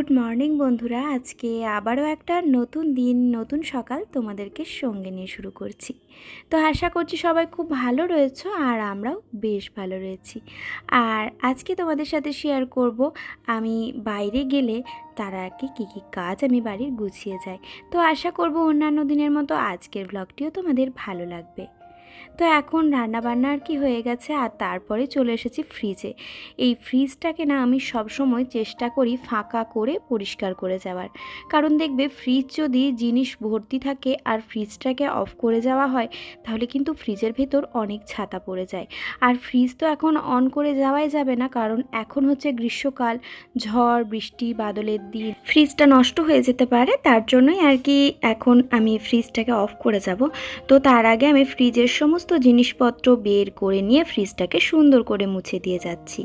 Good morning বন্ধুরা। আজকে আবারও একটা নতুন দিন, নতুন সকাল তোমাদেরকে সঙ্গে নিয়ে শুরু করছি। তো আশা করছি সবাই খুব ভালো রয়েছো আর আমরাও বেশ ভালো রয়েছি। আর আজকে তোমাদের সাথে শেয়ার করব, আমি বাইরে গেলে তার আগে কী কী কাজ আমি বাড়ির গুছিয়ে যাই তো আশা করব অন্যান্য দিনের মতো আজকের ব্লগটিও তোমাদের ভালো লাগবে। তো এখন রান্নাবান্না আর কি হয়ে গেছে, আর তারপরে চলে এসেছি ফ্রিজে এই ফ্রিজটাকে না আমি সবসময় চেষ্টা করি ফাঁকা করে পরিষ্কার করে যাওয়ার। কারণ দেখবে ফ্রিজ যদি জিনিস ভর্তি থাকে আর ফ্রিজটাকে অফ করে যাওয়া হয়, তাহলে কিন্তু ফ্রিজের ভেতর অনেক ছাতা পড়ে যায়। আর ফ্রিজ তো এখন অন করে যাওয়াই যাবে না, কারণ এখন হচ্ছে গ্রীষ্মকাল, ঝড়, বৃষ্টি, বাদলের দিন। ফ্রিজটা নষ্ট হয়ে যেতে পারে, তার জন্যই আর কি এখন আমি ফ্রিজটাকে অফ করে যাব। তো তার আগে আমি ফ্রিজের সমস্ত জিনিসপত্র বের করে নিয়ে ফ্রিজটাকে সুন্দর করে মুছে দিয়ে যাচ্ছি।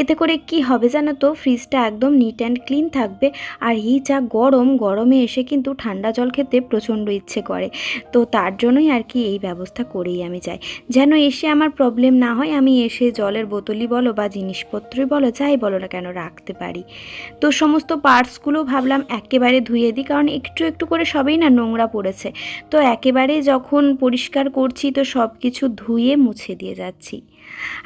এতে করে কি হবে জানো তো? ফ্রিজটা একদম নিট অ্যান্ড ক্লিন থাকবে আর এই যা গরম, গরমে এসে কিন্তু ঠান্ডা জল খেতে প্রচণ্ড ইচ্ছে করে। তো তার জন্যই আর কি এই ব্যবস্থা করেই আমি যাই। যেন এসে আমার প্রবলেম না হয়, আমি এসে জলের বোতলই বলো বা জিনিসপত্রই বলো, যাই বলো না কেন রাখতে পারি। তো সমস্ত পার্টসগুলো ভাবলাম একেবারে ধুয়ে দিই, কারণ একটু একটু করে সবই না নোংরা পড়েছে। তো একেবারে যখন পরিষ্কার করছি, তো সব কিছু ধুয়ে মুছে দিয়ে যাচ্ছি।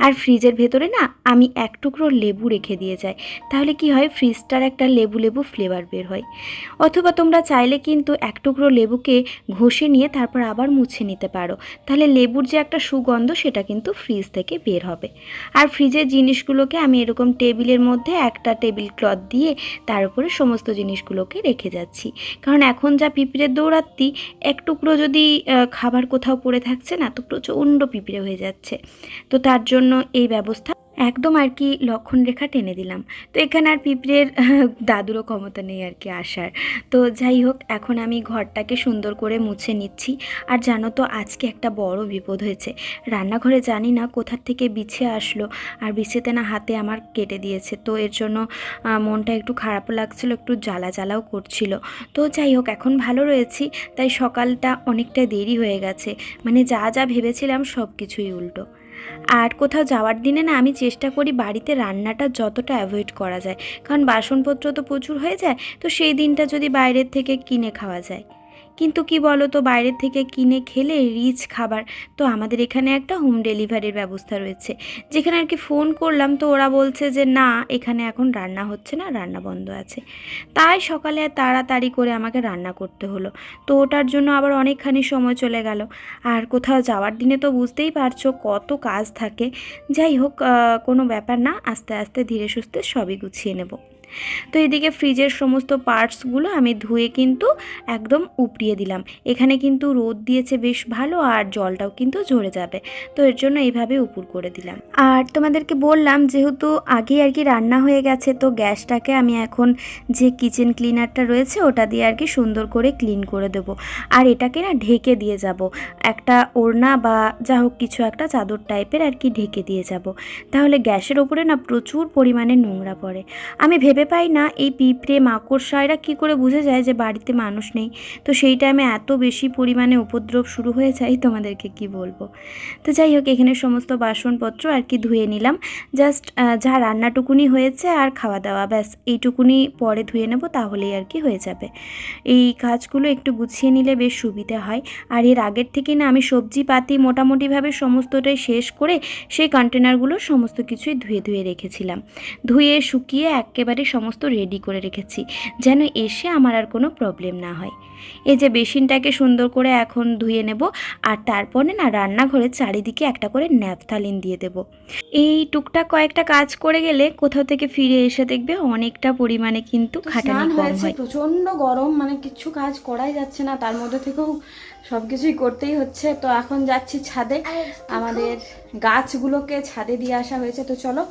আর ফ্রিজের ভেতরে না আমি এক টুকরো লেবু রেখে দিয়ে যাই। তাহলে কি হয়? ফ্রিজটার একটা লেবু লেবু ফ্লেভার বের হয়। অথবা তোমরা চাইলে কিন্তু এক টুকরো লেবুকে ঘষে নিয়ে তারপর আবার মুছে নিতে পারো। তাহলে লেবুর যে একটা সুগন্ধ সেটা কিন্তু ফ্রিজ থেকে বের হবে। আর ফ্রিজের জিনিসগুলোকে আমি এরকম টেবিলের মধ্যে একটা টেবিল ক্লথ দিয়ে তার উপরে সমস্ত জিনিসগুলোকে রেখে যাচ্ছি। কারণ এখন যা পিঁপড়ের দৌড়াত্তি এক টুকরো যদি খাবার কোথাও পড়ে থাকছে না? তো প্রচণ্ড পিঁপড়ে হয়ে যাচ্ছে। তো তার জন্য এই ব্যবস্থা একদম আর কি লক্ষণ রেখা টেনে দিলাম। তো এখানে আর পিঁপড়ের দাদুরও ক্ষমতা নেই আর কি আসার। তো যাই হোক, এখন আমি ঘরটাকে সুন্দর করে মুছে নিচ্ছি। আর জানো তো, আজকে একটা বড় বিপদ হয়েছে। রান্নাঘরে জানি না কোথার থেকে বিছে আসলো, আর বিছেতে না হাতে আমার কেটে দিয়েছে। তো এর জন্য মনটা একটু খারাপ লাগছিল, একটু জ্বালা জ্বালাও করছিল। তো যাই হোক, এখন ভালো রয়েছি, তাই সকালটা অনেকটা দেরি হয়ে গেছে। মানে যা যা ভেবেছিলাম সব কিছুই উল্টো। আর কোথাও যাওয়ার দিনে না আমি চেষ্টা করি বাড়িতে রান্নাটা যতটা অ্যাভয়েড করা যায়। কারণ বাসনপত্র তো প্রচুর হয়ে যায়, তো সেই দিনটা যদি বাইরের থেকে কিনে খাওয়া যায়। কিন্তু কি বলো তো বাইরের থেকে কিনে খেলে রিচ খাবার। তো আমাদের এখানে একটা হোম ডেলিভারির ব্যবস্থা রয়েছে। যেখানে আর কি ফোন করলাম তো ওরা বলছে যে, না, এখানে এখন রান্না হচ্ছে না, রান্না বন্ধ আছে। তাই সকালে আর তাড়াতাড়ি করে আমাকে রান্না করতে হলো। তো ওটার জন্য আবার অনেকখানি সময় চলে গেল। আর কোথাও যাওয়ার দিনে তো বুঝতেই পারছ কত কাজ থাকে। যাই হোক কোনো ব্যাপার না, আস্তে আস্তে ধীরে সুস্থে সবই গুছিয়ে নেব। তো এদিকে ফ্রিজের সমস্ত পার্টসগুলো আমি ধুয়ে কিন্তু একদম উপড়িয়ে দিলাম। এখানে কিন্তু রোদ দিয়েছে বেশ ভালো আর জলটাও কিন্তু ঝরে যাবে। তো এর জন্য এইভাবে উপুর করে দিলাম। আর তোমাদেরকে বললাম, যেহেতু আগে আর কি রান্না হয়ে গেছে, তো গ্যাসটাকে আমি এখন যে কিচেন ক্লিনারটা রয়েছে, ওটা দিয়ে আর কি সুন্দর করে ক্লিন করে দেবো। আর এটাকে না ঢেকে দিয়ে যাব। একটা ওড়না বা যা হোক কিছু একটা চাদর টাইপের আর কি ঢেকে দিয়ে যাব। তাহলে গ্যাসের ওপরে না প্রচুর পরিমাণে নোংরা পড়ে। আমি ভেবে পাই না এই পিঁপড়ে মাকড়সা এরা কী করে বুঝে যায় যে বাড়িতে মানুষ নেই? তো সেই টাইমে এত বেশি পরিমাণে উপদ্রব শুরু হয়ে যায়, তোমাদেরকে কি বলব? তো যাই হোক, এখানে সমস্ত বাসনপত্র আর কি ধুয়ে নিলাম। জাস্ট যা রান্নাটুকুনি হয়েছে আর খাওয়া দাওয়া, ব্যাস। এইটুকুনি পরে ধুয়ে নেব, তাহলেই আর কি হয়ে যাবে। এই কাজগুলো একটু গুছিয়ে নিলে বেশ সুবিধা হয়। আর এর আগের থেকে না আমি সবজি পাতি মোটামুটিভাবে সমস্তটাই শেষ করে সেই কন্টেনারগুলো সমস্ত কিছুই ধুয়ে ধুয়ে রেখেছিলাম। ধুয়ে শুকিয়ে একেবারে সমস্ত রেডি করে রেখেছি যেন এসে আমার আর কোনো প্রবলেম না হয়। এই যে বেসিনটাকে সুন্দর করে এখন ধুয়ে নেব আর তারপরে না রান্নাঘরে চারিদিকে একটা করে ন্যাপথালিন দিয়ে দেব। এই টুকটাক কয়েকটা কাজ করে গেলে কোথাও থেকে ফিরে এসে দেখবে অনেকটা পরিমাণে কিন্তু খাটানি কম হয়েছে হয়। প্রচণ্ড গরম মানে কিছু কাজ করাই যাচ্ছে না তার মধ্যে থেকেও সবকিছুই করতেই হচ্ছে। তো এখন যাচ্ছি ছাদে আমাদের গাছগুলোকে ছাদে দিয়ে আসা হয়েছে। তো চলো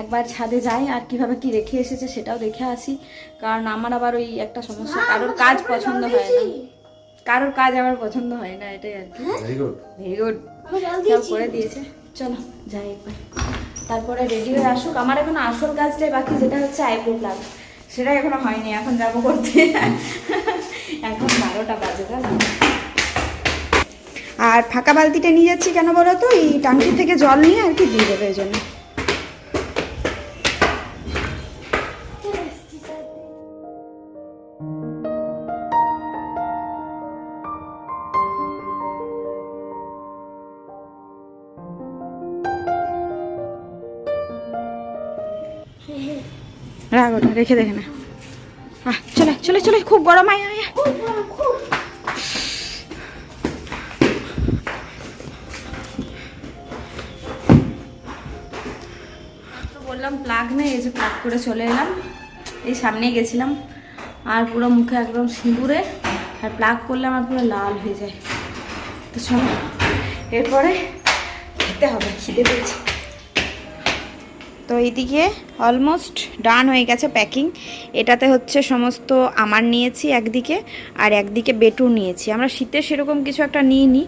একবার ছাদে যাই আর কীভাবে কি রেখে এসেছে সেটাও দেখে আসি। কারণ আমার আবার ওই একটা সমস্যা কারোর কাজ পছন্দ হয় না কারোর কাজ আমার পছন্দ হয় না এটাই আর কি। ভেরি গুড ভেরি গুড সব করে দিয়েছে। চলো যাই একবার। তারপরে রেডি হয়ে আসুক। আমার এখন আসল কাজটাই বাকি যেটা হচ্ছে আইব্রো প্লাগ সেটা এখনও হয়নি এখন যাব করতে। এখন বারোটা বাজে জানো? আর ফাঁকা বালতিটা নিয়ে যাচ্ছি কেন বলো তো? এই টাঙ্কি থেকে জল নিয়ে আর কি দিয়ে দেবে ওই জন্য? থাক ওটা রেখে দেখে না। চলে চলে চলে, খুব গরম, আয় আয় বললাম প্লাগ নেই, এই যে প্লাগ করে চলে এলাম। এই সামনেই গেছিলাম, আর পুরো মুখে একদম সিঁদুরে, আর প্লাগ করলে আমার পুরো লাল হয়ে যায়। তো চলো, এরপরে খেতে হবে, খিদে পেয়েছে। তো এইদিকে অলমোস্ট ডান হয়ে গেছে প্যাকিং এটাতে হচ্ছে সমস্ত আমার নিয়েছি একদিকে আর একদিকে বেটুর নিয়েছি। আমরা শীতে সেরকম কিছু একটা নিইনি।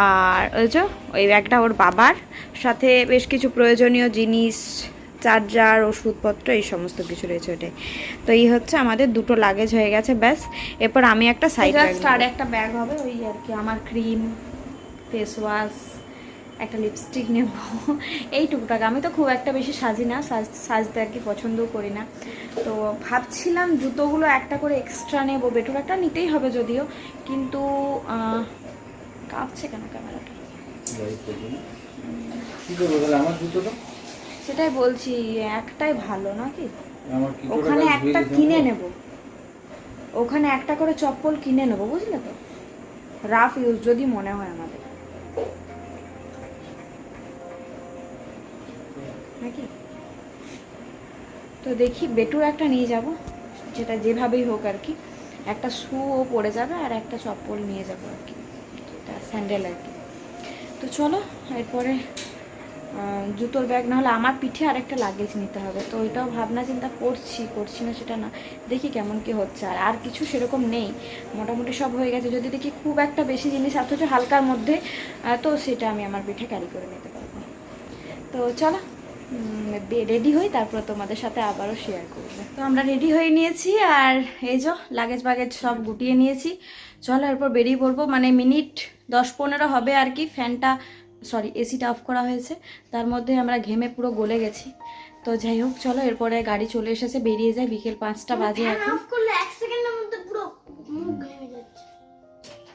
আর ওই যে ওই ব্যাগটা ওর বাবার। সাথে বেশ কিছু প্রয়োজনীয় জিনিস চার্জার ওষুধপত্র এই সমস্ত কিছু রয়েছে ওটাই। তো এই হচ্ছে আমাদের দুটো লাগেজ হয়ে গেছে ব্যাস। এরপর আমি একটা সাইড আর একটা ব্যাগ হবে ওই আর কি আমার ক্রিম ফেস ওয়াশ একটা লিপস্টিক নেব। এই টুকটাক। আমি তো খুব একটা বেশি সাজি না সাজ সাজতে আর কি পছন্দও করি না। তো ভাবছিলাম জুতোগুলো একটা করে এক্সট্রা নেব। বেটুর একটা নিতেই হবে যদিও কিন্তু কাঁপছে কেন ক্যামেরাটা? সেটাই বলছি একটাই ভালো নাকি? ওখানে একটা কিনে? নেব। ওখানে একটা করে চপ্পল কিনে নেব বুঝলে তো? রাফ ইউজ যদি মনে হয় আমাদের। নাকি? তো দেখি বেটুর একটা নিয়ে যাব, যেটা যেভাবেই হোক আর কি। একটা শুও পরে যাবে আর একটা চপ্পল নিয়ে যাব আর কি। স্যান্ডেল আর কি। তো চলো, এরপরে জুতোর ব্যাগ, নাহলে আমার পিঠে আর একটা লাগেজ নিতে হবে। তো ওইটাও ভাবনা চিন্তা করছি করছি না সেটা না। দেখি কেমন কি হচ্ছে। আর আর কিছু সেরকম নেই। মোটামুটি সব হয়ে গেছে। যদি দেখি খুব একটা বেশি জিনিস, অথচ হালকার মধ্যে তো সেটা আমি আমার পিঠে ক্যারি করে নিতে পারব। তো চলো রেডি হই তারপর তোমাদের সাথে আবারও শেয়ার করব। তো আমরা রেডি হয়ে নিয়েছি আর এই যে লাগেজ বাগেজ সব গুটিয়ে নিয়েছি। চলো এরপর বেরিয়ে পড়ব মানে মিনিট দশ পনেরো হবে আর কি ফ্যানটা সরি এসিটা অফ করা হয়েছে। তার মধ্যে আমরা ঘেমে পুরো গলে গেছি। তো যাই হোক চলো এরপরে গাড়ি চলে এসেছে বেরিয়ে যায় বিকেল পাঁচটা বাজে এখন।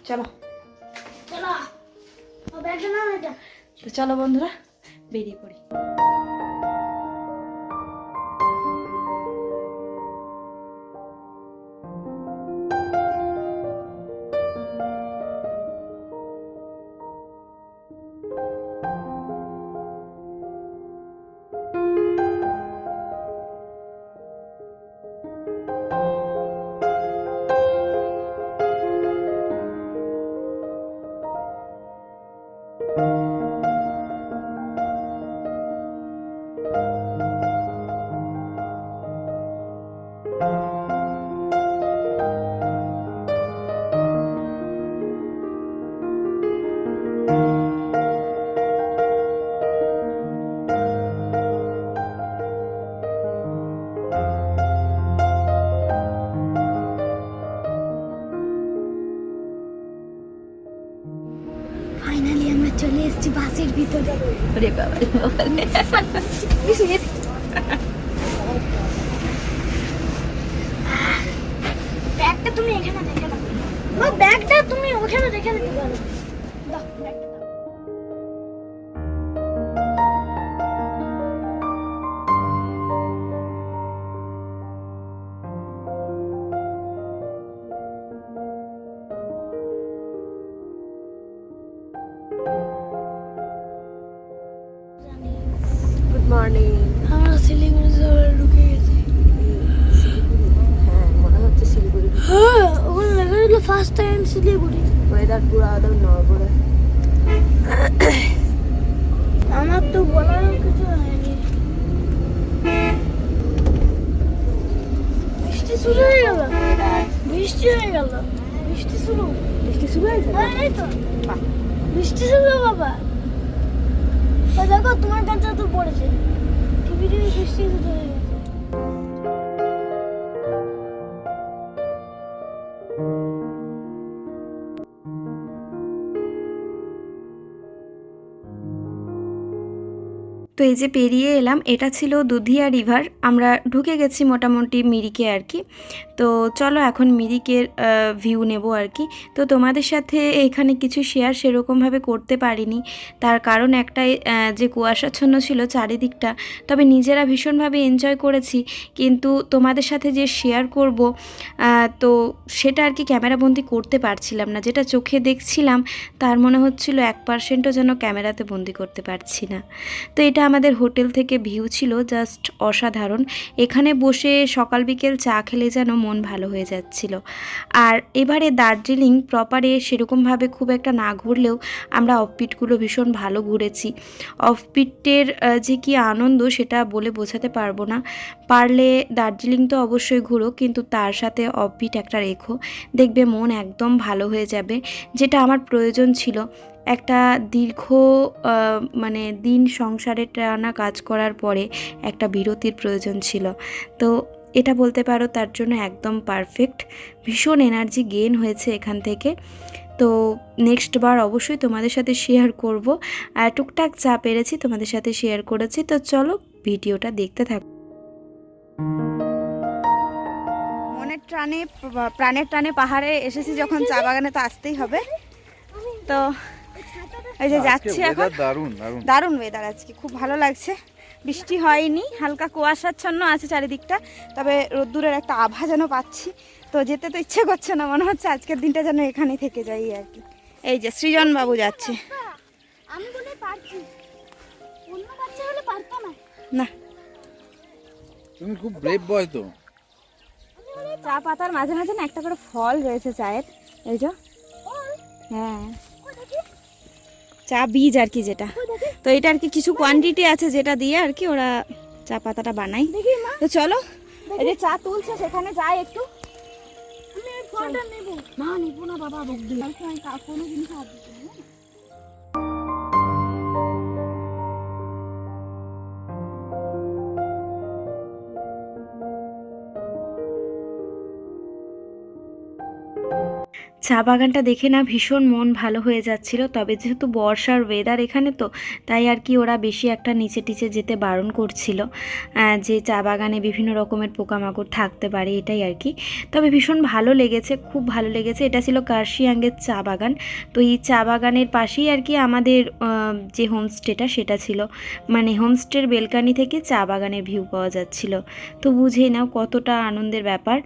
চলো। চলো বন্ধুরা বেরিয়ে পড়ি। ভিতরে ওরে বাবা রে ফার্স্ট টাইম শিলিগুড়ি ওয়েদার পুরো একদম নড়বড়ে। আমার তো বলার কিছু হয়নি। বৃষ্টি শুরু হয়ে গেল। বৃষ্টি হয়ে গেল। বৃষ্টি শুরু। বৃষ্টি শুরু হয়েছে? হ্যাঁ এই তো। বৃষ্টি শুরু বাবা। দেখো তোমার কাছে তো পড়েছে। তো এই যে পেরিয়ে এলাম, এটা ছিল দুধিয়া রিভার। আমরা ঢুকে গেছি মোটামুটি মিরিকে আর কি। তো চলো এখন মিরিকের ভিউ নেব আর কি। তো তোমাদের সাথে এখানে কিছু শেয়ার সেরকমভাবে করতে পারিনি। তার কারণ একটাই যে কুয়াশাচ্ছন্ন ছিল চারিদিকটা, তবে নিজেরা ভীষণভাবে এনজয় করেছি। কিন্তু তোমাদের সাথে যে শেয়ার করব তো সেটা আর কি ক্যামেরাবন্দি করতে পারছিলাম না। যেটা চোখে দেখছিলাম, তার মনে হচ্ছিল এক পার্সেন্টও যেন ক্যামেরাতে বন্দি করতে পারছি না। তো এটা আমাদের হোটেল থেকে ভিউ ছিল জাস্ট অসাধারণ। এখানে বসে সকাল বিকেল চা খেলে যেন মন ভালো হয়ে যাচ্ছিল। আর এবারে দার্জিলিং প্রপারে সেরকমভাবে খুব একটা না ঘুরলেও আমরা অফপিটগুলো ভীষণ ভালো ঘুরেছি। অফপিটের যে কি আনন্দ সেটা বলে বোঝাতে পারব না। পারলে দার্জিলিং তো অবশ্যই ঘুরো, কিন্তু তার সাথে অফবিট একটা রেখো। দেখবে মন একদম ভালো হয়ে যাবে। যেটা আমার প্রয়োজন ছিল। একটা দীর্ঘ মানে দিন সংসারে টানা কাজ করার পরে একটা বিরতির প্রয়োজন ছিল। তো এটা বলতে পারো তার জন্য একদম পারফেক্ট ভীষণ এনার্জি গেন হয়েছে এখান থেকে। তো নেক্সট বার অবশ্যই তোমাদের সাথে শেয়ার করব। আর টুকটাক যা পেরেছি তোমাদের সাথে শেয়ার করেছি। তো চলো ভিডিওটা দেখতে থাকো। মনের টানে, প্রাণের টানে পাহাড়ে এসেছি যখন চা বাগানে তো আসতেই হবে। তো এই যে যাচ্ছি এখন। দারুণ দারুণ। দারুণ ওয়েদার আজকে খুব ভালো লাগছে। বৃষ্টি হয়নি হালকা কুয়াশাচ্ছন্ন আছে চারিদিকটা তবে রোদ্দুরের একটা আভা যেন পাচ্ছি। তো যেতে তো ইচ্ছে করছে না মনে হচ্ছে আজকের দিনটা যেন এখানেই থেকে যাই আর কি। এই যে সৃজন বাবু যাচ্ছে। আমি বলে পারছি। অন্য বাচ্চা হলে পারতো না। না। তুমি খুব ব্রেভ বয় তো। চা পাতার মাঝে মাঝে না একটা করে ফল রয়েছে চায়ের। এই যে। হ্যাঁ। চা বীজ আর কি যেটা। তো এটা আর কি কিছু কোয়ান্টিটি আছে যেটা দিয়ে আর কি ওরা চা পাতাটা বানাই তো চলো এই যে চা তুলছে সেখানে যাই একটু। আমি এই নেব। না নেব না বাবা কোনো জিনিস চা বাগানটা দেখে না ভীষণ মন ভালো হয়ে যাচ্ছিল, তবে যেহেতু বর্ষার ওয়েদার এখানে তো, তাই আর কি ওরা বেশি একটা নিচে টিচে যেতে বারণ করছিল। যে চা বাগানে বিভিন্ন রকমের পোকামাকড় থাকতে পারে এটাই আর কি। তবে ভীষণ ভালো লেগেছে, খুব ভালো লেগেছে। এটা ছিল কার্শিয়াঙ্গের চা বাগান। তো এই চা বাগানের পাশেই আর কি আমাদের যে হোমস্টেটা সেটা ছিল। মানে হোমস্টের বেলকানি থেকে চা বাগানের ভিউ পাওয়া যাচ্ছিল। তো বুঝেই নাও কতটা আনন্দের ব্যাপার।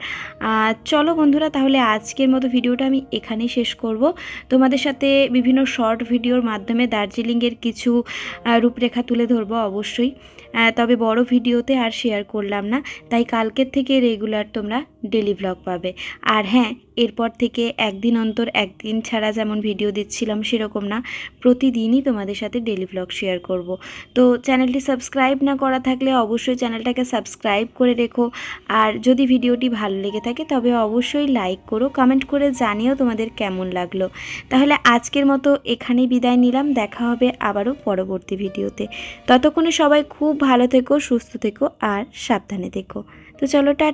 চলো বন্ধুরা, তাহলে আজকের মতো ভিডিওটা আমি এখানেই শেষ করব। তোমাদের সাথে বিভিন্ন শর্ট ভিডিওর মাধ্যমে দার্জিলিংয়ের কিছু রূপরেখা তুলে ধরবো অবশ্যই। তবে বড় ভিডিওতে আর শেয়ার করলাম না। তাই কালকের থেকে রেগুলার তোমরা ডেলি ভ্লগ পাবে। আর হ্যাঁ এরপর থেকে একদিন অন্তর একদিন ছাড়া যেমন ভিডিও দিচ্ছিলাম সেরকম না, প্রতিদিনই তোমাদের সাথে ডেলি ভ্লগ শেয়ার করব। তো চ্যানেলটি সাবস্ক্রাইব না করা থাকলে অবশ্যই চ্যানেলটাকে সাবস্ক্রাইব করে রেখো। আর যদি ভিডিওটি ভালো লেগে থাকে, তবে অবশ্যই লাইক করো কমেন্ট করে জানিও তোমাদের কেমন লাগল। তাহলে আজকের মতো এখানেই বিদায় নিলাম, দেখা হবে আবারও পরবর্তী ভিডিওতে ততক্ষণে সবাই খুব ভালো থেকো সুস্থ থেকো আর সাবধানে থেকো। তো চলো টাটা।